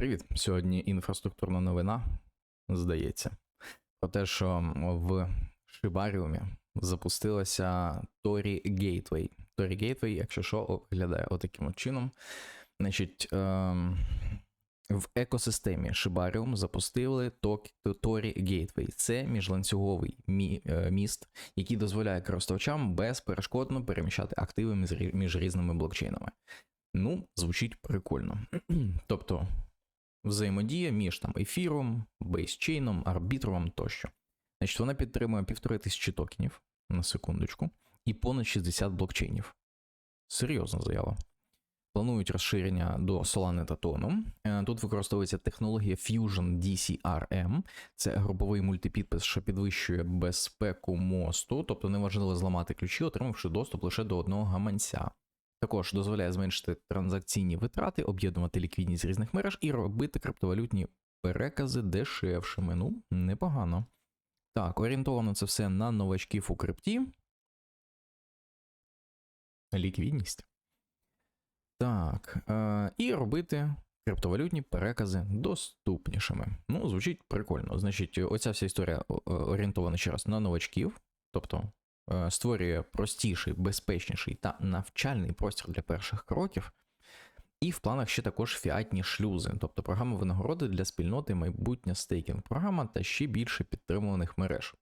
Привіт! Сьогодні інфраструктурна новина, здається, про те, що в Шибаріумі запустилася Торі Gateway. Торі Gateway, якщо що, виглядає отаким от чином. Значить, ем, в екосистемі Шибаріум запустили Торі Gateway. Це міжланцюговий мі, е, міст, який дозволяє користувачам безперешкодно переміщати активи між різними блокчейнами. Ну, звучить прикольно. тобто взаємодія між там ефіром, бейсчейном, арбітром тощо. Значить, вона підтримує півтори тисячі токенів на секундочку і понад 60 блокчейнів. Серйозна заява. Планують розширення до Solana та Тону. Е, тут використовується технологія Fusion DCRM, це груповий мультипідпис, що підвищує безпеку мосту, тобто неважливо зламати ключі, отримавши доступ лише до одного гаманця. Також дозволяє зменшити транзакційні витрати, об'єднувати ліквідність різних мереж і робити криптовалютні перекази дешевшими. Ну, непогано. Так, орієнтовано це все на новачків у крипті. Ліквідність. Так. Е, І робити криптовалютні перекази доступнішими. Ну, звучить прикольно. Значить, оця вся історія орієнтована ще раз на новачків. Тобто Е, створює простіший, безпечніший та навчальний простір для перших кроків. І в планах ще також фіатні шлюзи, тобто програма винагороди для спільноти майбутня стейкінг програма та ще більше підтримуваних мереж.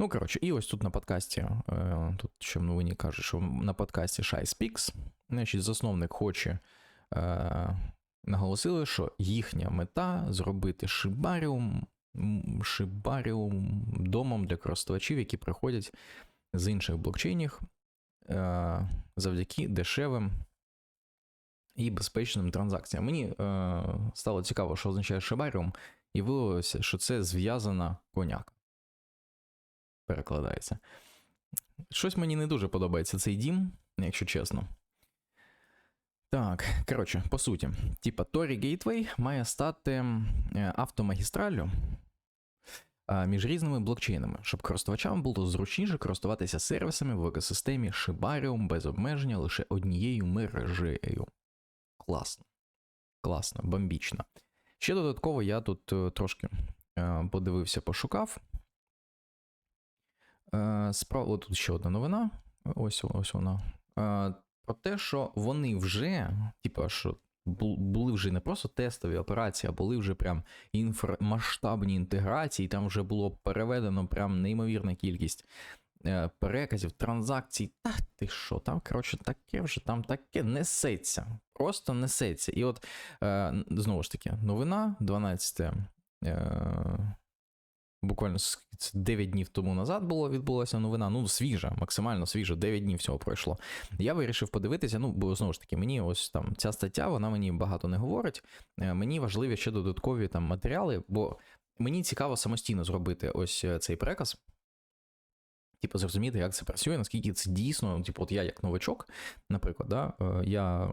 Ну, коротше, і ось тут на подкасті, е, тут ще новині кажуть, що на подкасті Shy Speaks, значить, засновник хоче е, наголосили, що їхня мета зробити шибаріум Шибаріум домом для користувачів, які приходять з інших блокчейнів е, завдяки дешевим і безпечним транзакціям. Мені е, стало цікаво, що означає Шибаріум, і виявилося, що це зв'язана коняка. Перекладається. Щось мені не дуже подобається цей дім, якщо чесно. Так, коротше, по суті, типа Торі Gateway має стати е, автомагістраллю між різними блокчейнами, щоб користувачам було зручніше користуватися сервісами в екосистемі Shibarium без обмеження лише однією мережею. Класно. Класно, бомбічно. Ще додатково я тут е, трошки е, подивився, пошукав. Е, справа тут ще одна новина. Ось ось вона. Про те, що вони вже, типу, що були вже не просто тестові операції, а були вже прям інфра... масштабні інтеграції, там вже було переведено прям неймовірна кількість е, переказів, транзакцій. Та ти що, там, коротше, таке вже там таке несеться. Просто несеться. І от е, знову ж таки, новина 12. Буквально 9 днів тому назад було відбулася новина. Ну, свіжа, максимально свіжа, 9 днів всього пройшло. Я вирішив подивитися. Ну, бо знову ж таки, мені ось там ця стаття, вона мені багато не говорить. Е, мені важливі ще додаткові там матеріали, бо мені цікаво самостійно зробити ось е, цей переказ. Типу, зрозуміти, як це працює, наскільки це дійсно, типу, от я як новачок, наприклад, да, е, я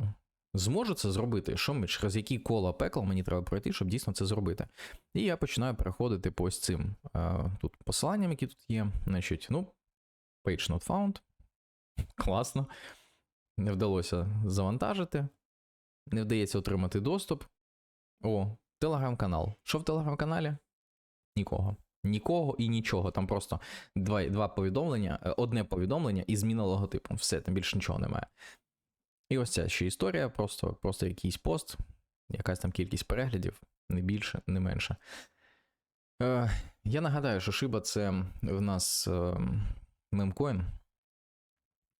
зможу це зробити, що через які кола пекла мені треба пройти, щоб дійсно це зробити. І я починаю переходити по ось цим тут посиланням, які тут є. Значить, ну, page not found. Класно. Не вдалося завантажити. Не вдається отримати доступ. О, телеграм-канал. Що в телеграм-каналі? Нікого. Нікого і нічого. Там просто два два повідомлення, е, одне повідомлення і зміна логотипу. Все, там більше нічого немає. І ось ця ще історія, просто просто якийсь пост, якась там кількість переглядів, не більше, не менше. Е, Я нагадаю, що Шиба це в нас е, мемкоін,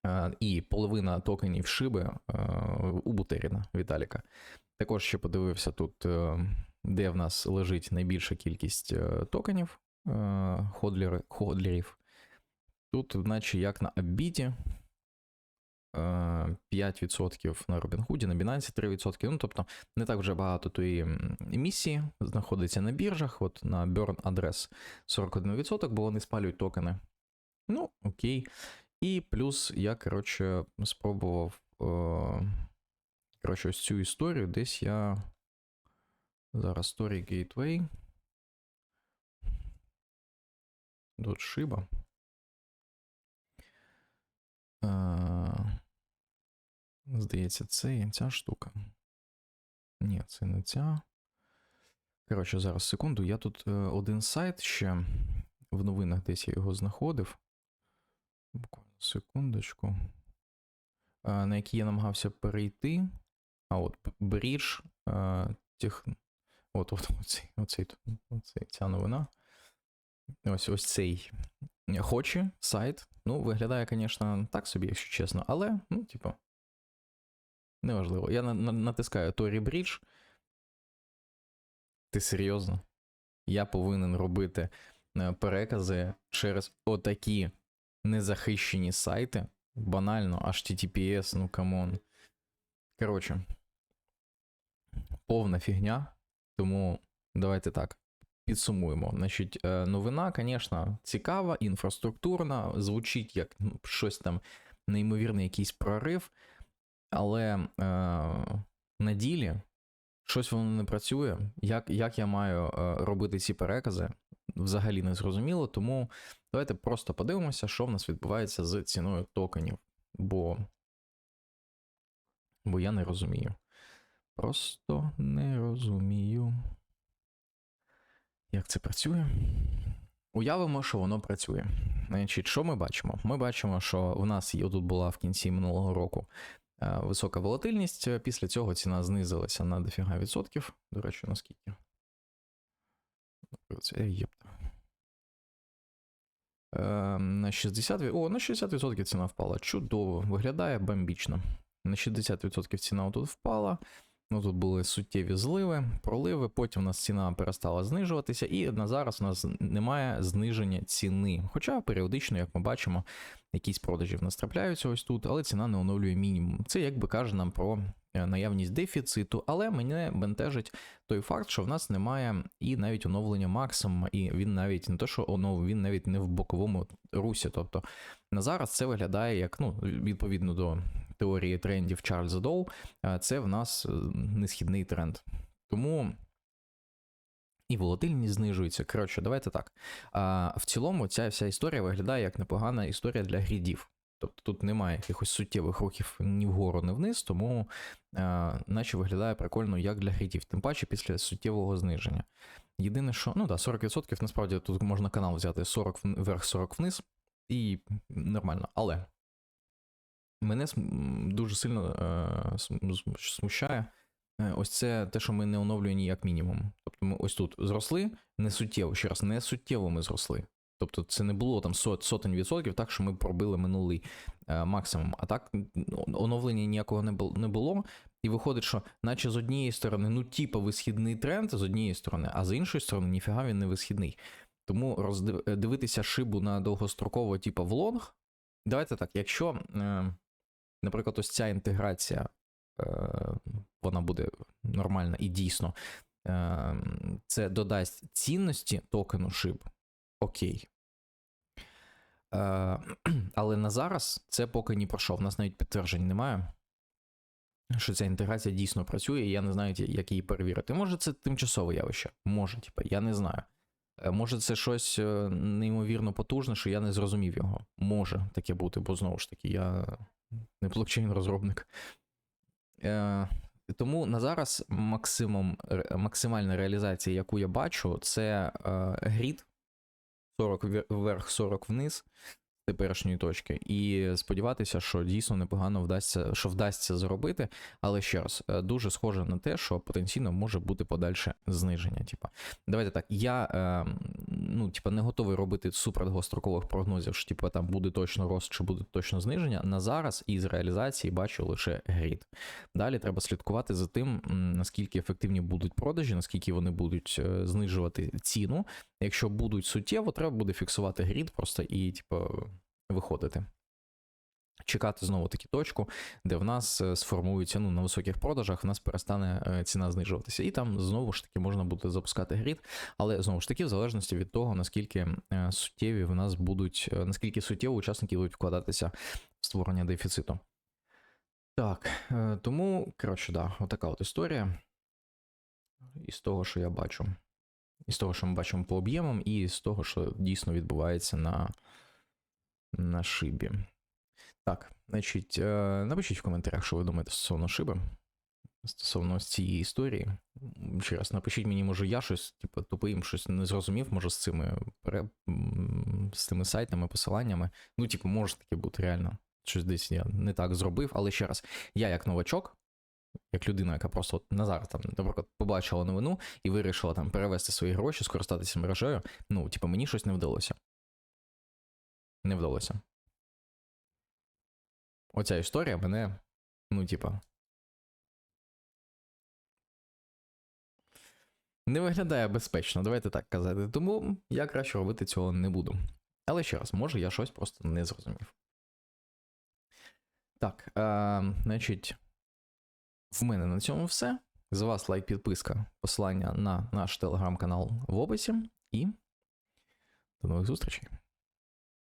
е, і половина токенів Шиби е, у Бутеріна Віталіка. Також ще подивився тут, е, де в нас лежить найбільша кількість е, токенів е, ходлерів. Тут, наче як на Абіті, 5% на Robinhood, на Binance 3%. Ну, тобто не так вже багато тої емісії знаходиться на біржах. От на Burn Address 41%, бо вони спалюють токени. Ну, окей. І плюс я, коротше, спробував. Коротше, ось цю історію. Десь я. Зараз Story Gateway. Тут шиба. Здається, це ця штука. Ні, це не ця. Коротше, зараз секунду. Я тут е, один сайт ще в новинах десь я його знаходив. Буквально секундочку. Е, на який я намагався перейти. А от Брідж. Е, тих... От, от, оцей, оцей, оцей, ця новина. Ось ось цей. Хоче сайт. Ну, виглядає, звісно, так собі, якщо чесно, але, ну, типу, неважливо. Я на, на, натискаю Торі Брідж. Ти серйозно? Я повинен робити е, перекази через отакі незахищені сайти. Банально, HTTPS, ну камон. Коротше, повна фігня. Тому давайте так. Підсумуємо. Значить, е, новина, звісно, цікава, інфраструктурна, звучить як ну, щось там неймовірний якийсь прорив, але е, на ділі щось воно не працює. Як як я маю е, робити ці перекази, взагалі не зрозуміло. Тому давайте просто подивимося, що в нас відбувається з ціною токенів. Бо, Бо я не розумію. Просто не розумію. Як це працює? Уявимо, що воно працює. Значить, що ми бачимо? Ми бачимо, що в нас тут була в кінці минулого року висока волатильність. Після цього ціна знизилася на дофіга відсотків. До речі, наскільки? Е, на 60 О, на 60% ціна впала. Чудово, виглядає бомбічно. На 60% ціна тут впала. Ну, Тут були суттєві зливи, проливи, потім у нас ціна перестала знижуватися, і на зараз у нас немає зниження ціни. Хоча періодично, як ми бачимо, якісь продажі в нас трапляються ось тут, але ціна не оновлює мінімум. Це якби каже нам про е, наявність дефіциту, але мене бентежить той факт, що в нас немає і навіть оновлення максимума, і він навіть не то, що онов, він навіть не в боковому русі. Тобто на зараз це виглядає як ну, відповідно до теорії трендів Чарльза Доу, це в нас е, несхідний тренд. Тому. І волатильність знижується. Коротше, давайте так. А, В цілому, ця вся історія виглядає як непогана історія для грідів. Тобто тут немає якихось суттєвих рухів ні вгору, ні вниз, тому а, наче виглядає прикольно як для грідів, тим паче після суттєвого зниження. Єдине, що ну да, 40% насправді тут можна канал взяти 40 вверх, 40 вниз, і нормально. Але мене дуже сильно е, смущає е, ось це те, що ми не оновлюємо ніяк мінімум. Тобто ми ось тут зросли не суттєво, ще раз, не суттєво ми зросли. Тобто це не було там сот, сотень відсотків, так що ми пробили минулий е, максимум. А так оновлення ніякого не було. І виходить, що наче з однієї сторони, ну, типа висхідний тренд з однієї сторони, а з іншої сторони, ніфіга він не висхідний. Тому роздивитися е, шибу на довгостроково, типа в лонг. Давайте так, якщо, е, наприклад, ось ця інтеграція, е, вона буде нормальна і дійсно, це додасть цінності токену шиб, окей. Але на зараз це поки ні про що. В нас навіть підтверджень немає. Що ця інтеграція дійсно працює, я не знаю, як її перевірити. Може, це тимчасове явище, може, типа, я не знаю. Е, може, це щось е, неймовірно потужне, що я не зрозумів його. Може таке бути, бо знову ж таки, я не блокчейн-розробник. Е, тому на зараз максимум, максимальна реалізація, яку я бачу, це грід 40 вверх, 40 вниз теперішньої точки, і сподіватися, що дійсно непогано вдасться, що вдасться зробити. Але ще раз, е, дуже схоже на те, що потенційно може бути подальше зниження. Типа, давайте так, я е, ну, типа, не готовий робити супер довгострокових прогнозів, що типа там буде точно рост чи буде точно зниження. На зараз із реалізації бачу лише грід. Далі треба слідкувати за тим, наскільки ефективні будуть продажі, наскільки вони будуть е, знижувати ціну. Якщо будуть суттєво, треба буде фіксувати грід просто і, типу, виходити. Чекати знову таки точку, де в нас е, сформується ну, на високих продажах, в нас перестане е, ціна знижуватися. І там знову ж таки можна буде запускати грід, але знову ж таки, в залежності від того, наскільки е, суттєві в нас будуть, наскільки суттєво учасники будуть вкладатися в створення дефіциту. Так, тому, коротше, да, отака от історія. Із того, що я бачу. Із того, що ми бачимо по об'ємам, і з того, що дійсно відбувається на на шибі. Так, значить, е, напишіть в коментарях, що ви думаєте стосовно шиби. стосовно цієї історії. Ще раз, напишіть мені, може, я щось, типу, тупим, щось не зрозумів, може, з цими, з цими сайтами, посиланнями. Ну, типу, може таке бути реально. Щось десь я не так зробив, але ще раз, я як новачок, як людина, яка просто от на зараз там, наприклад, побачила новину і вирішила там перевести свої гроші, скористатися мережею, ну, типу, мені щось не вдалося. Не вдалося. Оця історія мене, ну, типа. Не виглядає безпечно, давайте так казати. Тому я краще робити цього не буду. Але ще раз, може, я щось просто не зрозумів. Так, е, значить, в мене на цьому все. З вас лайк, підписка, посилання на наш телеграм-канал в описі. І до нових зустрічей.